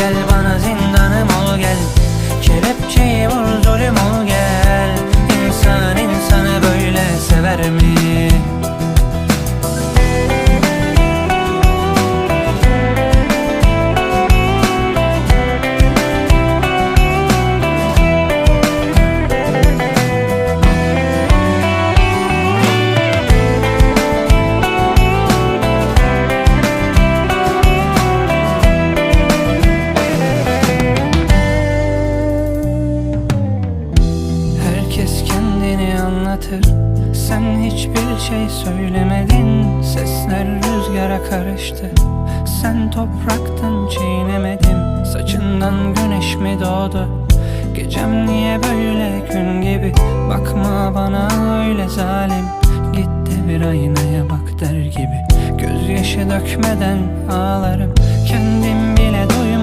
gel bana anlatır Sen hiçbir şey söylemedin. Sesler rüzgara karıştı. Sen topraktın çiğnemedim Saçından güneş mi doğdu? Gecem niye böyle gün gibi? Bakma bana öyle zalim. Git de bir aynaya bak der gibi. Gözyaşı dökmeden ağlarım